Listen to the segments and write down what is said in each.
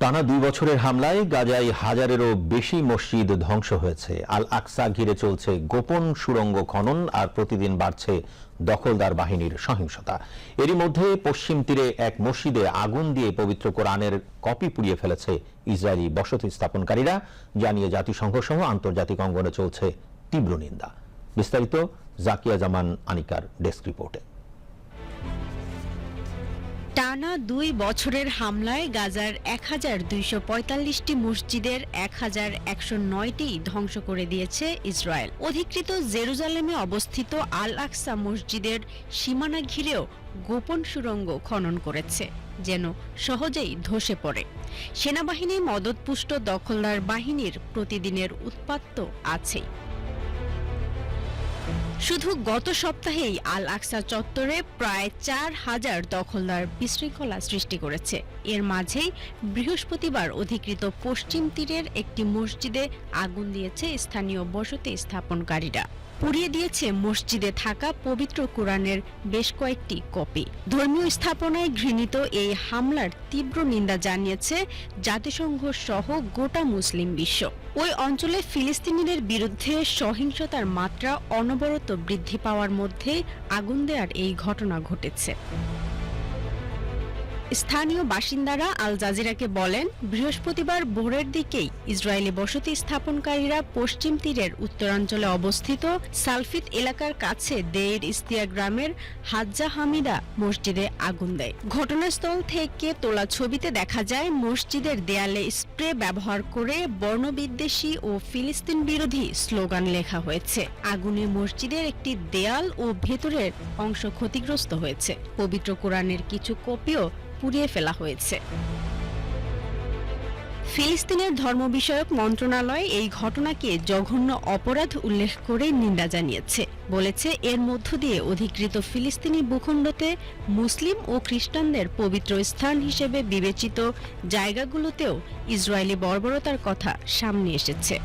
টানা দুই বছরের হামলায় গাজায় হাজারেরও বেশি মসজিদ ধ্বংস হয়েছে। আল আকসা ঘিরে চলছে গোপন সুড়ঙ্গ খনন আর প্রতিদিন বাড়ছে দখলদার বাহিনীর সহিংসতা। এরই মধ্যে পশ্চিম তীরে এক মসজিদে আগুন দিয়ে পবিত্র কোরআনের কপি পুড়িয়ে ফেলেছে ইসরায়েলি বসতি স্থাপনকারীরা। জানিয়ে জাতিসংঘ সহ আন্তর্জাতিক অঙ্গনে চলছে তীব্র নিন্দা। বিস্তারিত জাকিয়া জামান আনিকার ডেস্ক রিপোর্টে। টানা দুই বছরের হামলায় গাজার এক হাজার দুইশো পঁয়তাল্লিশটি মসজিদের এক হাজার একশো নয়টি ধ্বংস করে দিয়েছে ইসরায়েল। অধিকৃত জেরুজালেমে অবস্থিত আল আকসা মসজিদের সীমানা ঘিরেও গোপন সুড়ঙ্গ খনন করেছে, যেন সহজেই ধসে পড়ে। সেনাবাহিনী মদতপুষ্ট দখলদার বাহিনীর প্রতিদিনের উৎপাত তো আছেই। শুধু গত সপ্তাহেই আল আকসা চত্বরে প্রায় চার হাজার দখলদার বিশৃঙ্খলা সৃষ্টি করেছে। এর মাঝেই বৃহস্পতিবার অধিকৃত পশ্চিম তীরের একটি মসজিদে আগুন দিয়েছে স্থানীয় বসতি স্থাপনকারীরা। পুড়িয়ে দিয়েছে মসজিদে থাকা পবিত্র কোরআনের বেশ কয়েকটি কপি। ধর্মীয় স্থাপনায় ঘৃণিত এই হামলার তীব্র নিন্দা জানিয়েছে জাতিসংঘ সহ গোটা মুসলিম বিশ্ব। ওই অঞ্চলে ফিলিস্তিনিদের বিরুদ্ধে সহিংসতার মাত্রা অনবরত বৃদ্ধি পাওয়ার মধ্যে আগুন দেয়ার এই ঘটনা ঘটেছে। স্থানীয় বাসিন্দারা আল জাজিরাকে বলেন, বৃহস্পতিবার ভোরের দিকেই ইসরায়েলি বসতি স্থাপনকারীরা পশ্চিম তীরের উত্তরাঞ্চলে অবস্থিত সালফিত এলাকার কাছে দেইর ইস্তিয়া গ্রামের হাজ্জা হামিদা মসজিদে আগুন দেয়। ঘটনাস্থল থেকে তোলা ছবিতে দেখা যায়, মসজিদের দেয়ালে স্প্রে ব্যবহার করে বর্ণবিদ্বেষী ও ফিলিস্তিন বিরোধী স্লোগান লেখা হয়েছে। আগুনে মসজিদের একটি দেয়াল ও ভেতরের অংশ ক্ষতিগ্রস্ত হয়েছে। পবিত্র কোরআনের কিছু কপিও পুড়িয়ে ফেলা হয়েছে। ফিলিস্তিনের ধর্ম বিষয়ক মন্ত্রণালয় এই ঘটনাকে জঘন্য অপরাধ উল্লেখ করে নিন্দা জানিয়েছে। বলেছে, এর মধ্য দিয়ে অধিকৃত ফিলিস্তিনি ভূখণ্ডতে মুসলিম ও খ্রিস্টানদের পবিত্র স্থান হিসেবে বিবেচিত জায়গাগুলোতেও ইসরায়েলি বর্বরতার কথা সামনে এসেছে।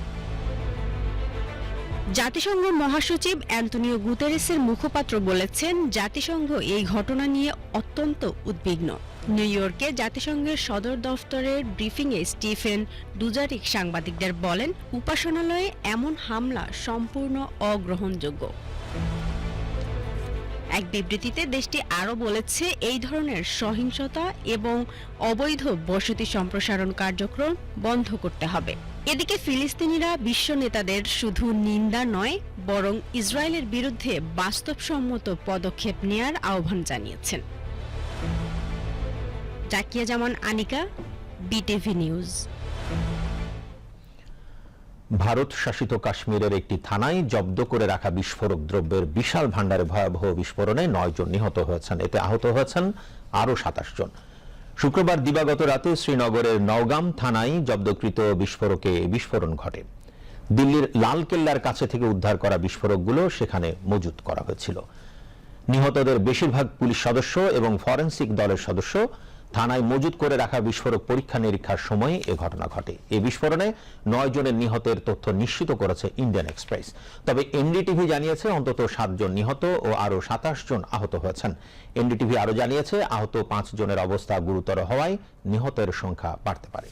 জাতিসংঘ মহাসচিব অ্যান্টনিও গুতেরেসের মুখপাত্র বলেছেন, জাতিসংঘ এই ঘটনা নিয়ে অত্যন্ত উদ্বিগ্ন। নিউ ইয়র্কে জাতিসংঘের সদর দফতরের ব্রিফিংয়ে স্টিফেন ডুজারিক সাংবাদিকদের বলেন, উপাসনালয়ে এমন হামলা সম্পূর্ণ অগ্রহণযোগ্য। এক বিবৃতিতে দেশটি আরও বলেছে, এই ধরনের সহিংসতা এবং অবৈধ বসতি সম্প্রসারণ কার্যক্রম বন্ধ করতে হবে। এদিকে ফিলিস্তিনিরা বিশ্ব নেতাদের শুধু নিন্দা নয়, বরং ইসরায়েলের বিরুদ্ধে বাস্তবসম্মত পদক্ষেপ নেয়ার আহ্বান জানিয়েছেন। Zakia Zaman Anika, BTV News. Bharat শাসিত কাশ্মীরের একটি থানায় জব্দ করে রাখা বিস্ফোরক দ্রব্যের বিশাল ভাণ্ডারে ভয়াবহ বিস্ফোরণে নয় জন নিহত হয়েছেন। এতে আহত হয়েছেন আরও সাতাশ জন। শুক্রবার দিবাগত রাতে শ্রীনগরের নওগাম থানায় জব্দকৃত বিস্ফোরকে বিস্ফোরণ ঘটে। দিল্লির লালকেল্লার কাছে থেকে উদ্ধার করা বিস্ফোরকগুলো সেখানে মজুত করা হয়েছিল। নিহতদের বেশিরভাগ পুলিশ সদস্য এবং ফরেন্সিক দলের সদস্য থানায় মজুত করে রাখা বিস্ফোরক পরীক্ষা নিরীক্ষার সময় এ ঘটনা ঘটে। এ বিস্ফোরণে নয় জনের নিহতের তথ্য নিশ্চিত করেছে ইন্ডিয়ান এক্সপ্রেস। তবে এনডিটিভি জানিয়েছে অন্তত সাতজন নিহত ও আরও সাতাশ জন আহত হয়েছেন। এনডিটিভি আরও জানিয়েছে, আহত পাঁচ জনের অবস্থা গুরুতর হওয়ায় নিহতের সংখ্যা বাড়তে পারে।